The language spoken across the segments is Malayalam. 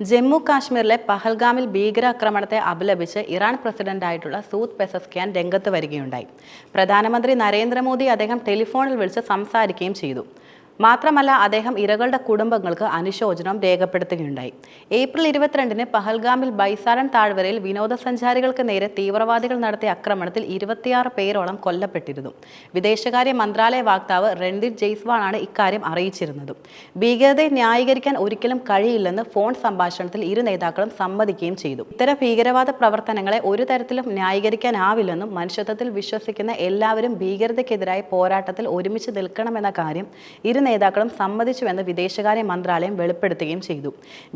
ജമ്മു കാശ്മീരിലെ പഹൽഗാമിൽ ഭീകരാക്രമണത്തെ അപലപിച്ച് ഇറാൻ പ്രസിഡന്റായിട്ടുള്ള സൂദ് പെസസ്ക്യാൻ രംഗത്ത് വരികയുണ്ടായി. പ്രധാനമന്ത്രി നരേന്ദ്രമോദി അദ്ദേഹം ടെലിഫോണിൽ വിളിച്ച് സംസാരിക്കുകയും ചെയ്തു. മാത്രമല്ല അദ്ദേഹം ഇരകളുടെ കുടുംബങ്ങൾക്ക് അനുശോചനം രേഖപ്പെടുത്തുകയുണ്ടായി. ഏപ്രിൽ ഇരുപത്തിരണ്ടിന് പഹൽഗാമിൽ ബൈസാരൻ താഴ്വരയിൽ വിനോദസഞ്ചാരികൾക്ക് നേരെ തീവ്രവാദികൾ നടത്തിയ ആക്രമണത്തിൽ ഇരുപത്തിയാറ് പേരോളം കൊല്ലപ്പെട്ടിരുന്നു. വിദേശകാര്യ മന്ത്രാലയ വക്താവ് രൺദീപ് ജയ്സ്വാളാണ് ഇക്കാര്യം അറിയിച്ചിരുന്നത്. ഭീകരതയെ ന്യായീകരിക്കാൻ ഒരിക്കലും കഴിയില്ലെന്ന് ഫോൺ സംഭാഷണത്തിൽ ഇരു നേതാക്കളും സമ്മതിക്കുകയും ചെയ്തു. ഇത്തരം ഭീകരവാദ പ്രവർത്തനങ്ങളെ ഒരു തരത്തിലും ന്യായീകരിക്കാനാവില്ലെന്നും മനുഷ്യത്വത്തിൽ വിശ്വസിക്കുന്ന എല്ലാവരും ഭീകരതയ്ക്കെതിരായ പോരാട്ടത്തിൽ ഒരുമിച്ച് നിൽക്കണമെന്ന കാര്യം ഇരു നേതാക്കളും സമ്മതിച്ചുവെന്ന് വിദേശകാര്യ മന്ത്രാലയം വെളിപ്പെടുത്തുകയും ചെയ്തു.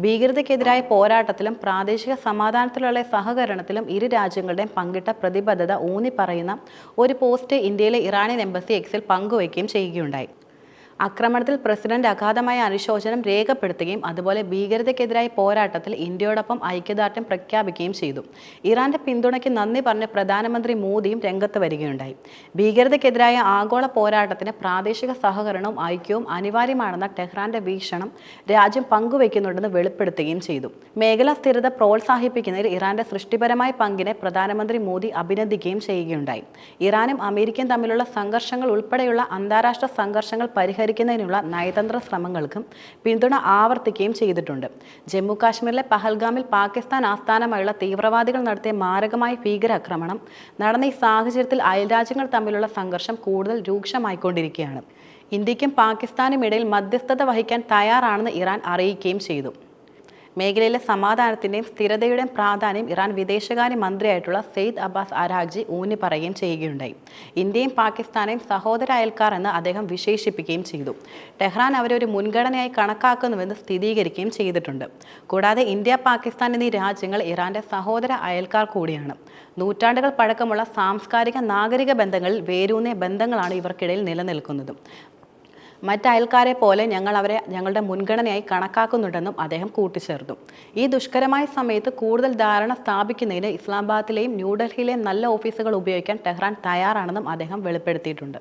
ഭീകരതയ്ക്കെതിരായ പോരാട്ടത്തിലും പ്രാദേശിക സമാധാനത്തിലുള്ള സഹകരണത്തിലും ഇരു രാജ്യങ്ങളുടെയും പങ്കിട്ട പ്രതിബദ്ധത ഊന്നിപ്പറയുന്ന ഒരു പോസ്റ്റ് ഇന്ത്യയിലെ ഇറാനിയൻ എംബസി എക്സിൽ പങ്കുവയ്ക്കുകയും ചെയ്യുകയുണ്ടായി. ആക്രമണത്തിൽ പ്രസിഡന്റ് അഗാധമായ അനുശോചനം രേഖപ്പെടുത്തുകയും അതുപോലെ ഭീകരതയ്ക്കെതിരായ പോരാട്ടത്തിൽ ഇന്ത്യയോടൊപ്പം ഐക്യദാർഢ്യം പ്രഖ്യാപിക്കുകയും ചെയ്തു. ഇറാന്റെ പിന്തുണയ്ക്ക് നന്ദി പറഞ്ഞ് പ്രധാനമന്ത്രി മോദിയും രംഗത്ത് വരികയുണ്ടായി. ഭീകരതയ്ക്കെതിരായ ആഗോള പോരാട്ടത്തിന് പ്രാദേശിക സഹകരണവും ഐക്യവും അനിവാര്യമാണെന്ന ടെഹ്റാന്റെ വീക്ഷണം രാജ്യം പങ്കുവയ്ക്കുന്നുണ്ടെന്ന് വെളിപ്പെടുത്തുകയും ചെയ്തു. മേഖലാ സ്ഥിരത പ്രോത്സാഹിപ്പിക്കുന്നതിൽ ഇറാന്റെ സൃഷ്ടിപരമായ പങ്കിനെ പ്രധാനമന്ത്രി മോദി അഭിനന്ദിക്കുകയും ചെയ്യുകയുണ്ടായി. ഇറാനും അമേരിക്കയും തമ്മിലുള്ള സംഘർഷങ്ങൾ ഉൾപ്പെടെയുള്ള അന്താരാഷ്ട്ര സംഘർഷങ്ങൾ പരിഹരിക്കും പരിഹരിക്കുന്നതിനുള്ള നയതന്ത്ര ശ്രമങ്ങൾക്കും പിന്തുണ ആവർത്തിക്കുകയും ചെയ്തിട്ടുണ്ട്. ജമ്മു കാശ്മീരിലെ പഹൽഗാമിൽ പാകിസ്ഥാൻ ആസ്ഥാനമായുള്ള തീവ്രവാദികൾ നടത്തിയ മാരകമായ ഭീകരാക്രമണം നടന്ന ഈ സാഹചര്യത്തിൽ അയൽരാജ്യങ്ങൾ തമ്മിലുള്ള സംഘർഷം കൂടുതൽ രൂക്ഷമായിക്കൊണ്ടിരിക്കുകയാണ്. ഇന്ത്യക്കും പാകിസ്ഥാനും ഇടയിൽ മധ്യസ്ഥത വഹിക്കാൻ തയ്യാറാണെന്ന് ഇറാൻ അറിയിക്കുകയും ചെയ്തു. മേഖലയിലെ സമാധാനത്തിന്റെയും സ്ഥിരതയുടെയും പ്രാധാന്യം ഇറാൻ വിദേശകാര്യ മന്ത്രിയായിട്ടുള്ള സെയ്ദ് അബ്ബാസ് അരാഗ്ജി ഊന്നി പറയുകയും ചെയ്യുകയുണ്ടായി. ഇന്ത്യയും പാകിസ്ഥാനെയും സഹോദര അയൽക്കാർ എന്ന് അദ്ദേഹം വിശേഷിപ്പിക്കുകയും ചെയ്തു. ടെഹ്റാൻ അവരെ ഒരു മുൻഗണനയായി കണക്കാക്കുന്നുവെന്ന് സ്ഥിരീകരിക്കുകയും ചെയ്തിട്ടുണ്ട്. കൂടാതെ ഇന്ത്യ പാകിസ്ഥാൻ എന്നീ രാജ്യങ്ങൾ ഇറാന്റെ സഹോദര അയൽക്കാർ കൂടിയാണ്. നൂറ്റാണ്ടുകൾ പഴക്കമുള്ള സാംസ്കാരിക നാഗരിക ബന്ധങ്ങളിൽ വേരൂന്നിയ ബന്ധങ്ങളാണ് ഇവർക്കിടയിൽ നിലനിൽക്കുന്നത്. മറ്റ് അയൽക്കാരെ പോലെ ഞങ്ങൾ അവരെ ഞങ്ങളുടെ മുൻഗണനയായി കണക്കാക്കുന്നുണ്ടെന്നും അദ്ദേഹം കൂട്ടിച്ചേർത്തു. ഈ ദുഷ്കരമായ സമയത്ത് കൂടുതൽ ധാരണ സ്ഥാപിക്കുന്നതിന് ഇസ്ലാമാബാദിലെയും ന്യൂഡൽഹിയിലെയും നല്ല ഓഫീസുകൾ ഉപയോഗിക്കാൻ ടെഹ്റാൻ തയ്യാറാണെന്നും അദ്ദേഹം വെളിപ്പെടുത്തിയിട്ടുണ്ട്.